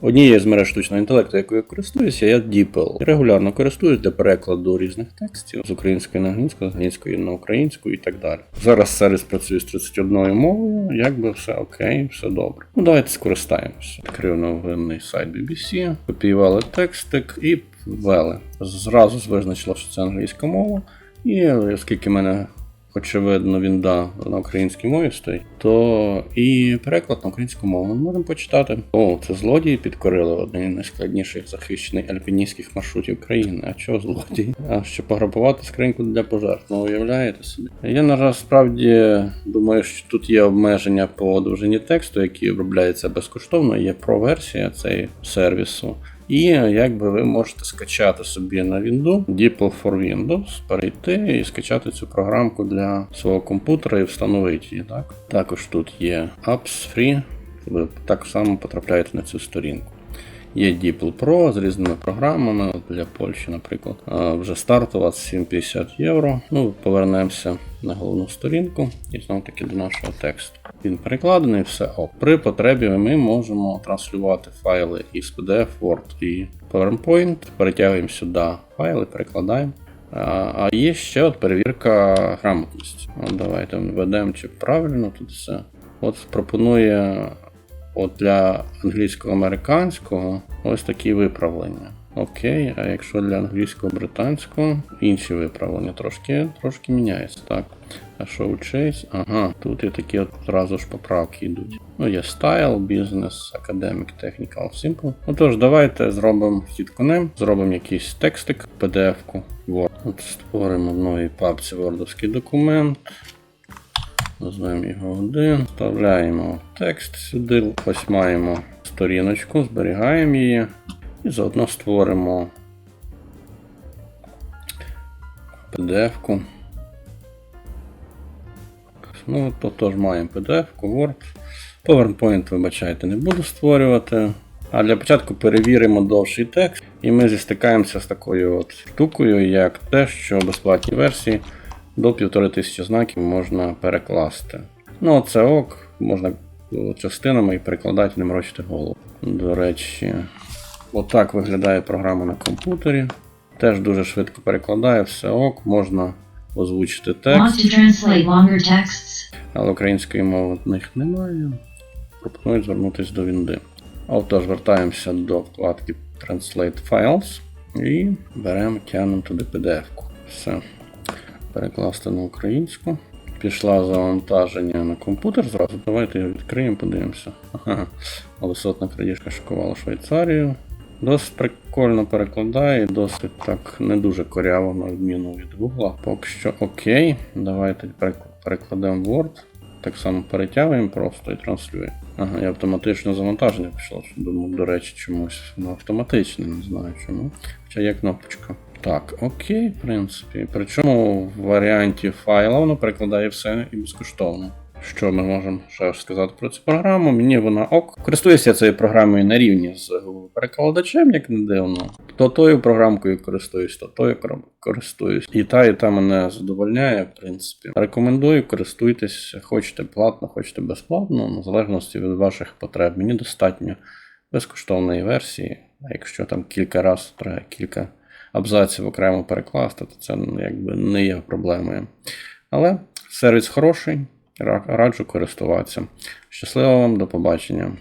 Однією з мереж штучного інтелекту, якою я користуюся, я DeepL. Регулярно користуюсь для перекладу різних текстів з української на англійську, з англійської на українську і так далі. Зараз сервіс працює з 31 мовою, якби все окей, все добре. Ну давайте скористаємося. Відкрив новинний сайт BBC, копіювали текстик і ввели. Зразу визначила, що це англійська мова. І оскільки в мене очевидно, він да на українській мові стоїть, то і переклад на українську мову ми можемо почитати. О, це злодії підкорили один із найскладніших захищених альпіністських маршрутів країни. А чого злодії? А ще пограбувати скриньку для пожертв. Ну, уявляєте собі? Я насправді думаю, що тут є обмеження по довжині тексту, які обробляються безкоштовно. Є про-версія цієї сервісу. І якби ви можете скачати собі на Windows DeepL for Windows, перейти і скачати цю програмку для свого комп'ютера і встановити її. Так? Також тут є Apps Free, ви так само потрапляєте на цю сторінку. Є DeepL Pro з різними програмами для Польщі, наприклад. Вже стартова 750 євро. Ну, повернемося на головну сторінку і знову таки до нашого тексту. Він перекладений, все ок. При потребі ми можемо транслювати файли із PDF, Word і PowerPoint. Перетягуємо сюди файли, перекладаємо. А є ще от перевірка грамотності. От давайте введемо, чи правильно тут все. От пропонує от для англійсько-американського ось такі виправлення. Окей, а якщо для англійсько-британського інші виправлення трошки трошки міняється. Так. А що учись? Ага, тут є такі от зразу ж поправки йдуть. Ну, є Style, Business, Academic, Technical, Simple. Ну тож, давайте зробимо хід конем, зробимо якийсь текстик, PDF-ку, Word. От створимо в новій папці Wordовський документ. Назвемо його один, вставляємо текст сюди, ось маємо сторіночку, зберігаємо її і заодно створимо PDF-ку. Ну, то теж маємо PDF-ку, Word. PowerPoint, вибачайте, не буду створювати. А для початку перевіримо довший текст, і ми зістикаємося з такою от штукою, як те, що безплатні версії до 1500 знаків можна перекласти. Ну, це ок, можна частинами і перекладати, не морочити голову. До речі, отак виглядає програма на комп'ютері. Теж дуже швидко перекладає, все ок, можна озвучити текст, але української мови в них немає. Пропоную звернутися до Вінди. Отож, вертаємося до вкладки Translate Files і беремо, тягнемо туди PDF-ку. Все. Перекласти на українську. Пішла завантаження на комп'ютер зразу. Давайте його відкриємо, подивимося. Ага. Висотна крадіжка шокувала Швейцарію. Досить прикольно перекладає, досить так не дуже коряво, на відміну від Google. Поки що окей. Давайте перекладемо Word. Так само перетягуємо просто і транслюємо. Ага, і автоматичне завантаження пішло. Думав, до речі, чомусь воно автоматичне, не знаю чому. Хоча є кнопочка. Так, окей, в принципі. Причому в варіанті файла воно перекладає все і безкоштовно. Що ми можемо ще сказати про цю програму? Мені вона ок. Користуюся цією програмою на рівні з перекладачем, як не дивно. То тою програмкою користуюсь, то тою користуюсь. І та, і та мене задовольняє, в принципі. Рекомендую, користуйтесь, хочете платно, хочете безплатно, в залежності від ваших потреб. Мені достатньо безкоштовної версії. А якщо там кілька разів треба кілька абзаців окремо перекласти, то це ну, якби не є проблемою. Але сервіс хороший, раджу користуватися. Щасливо вам, до побачення.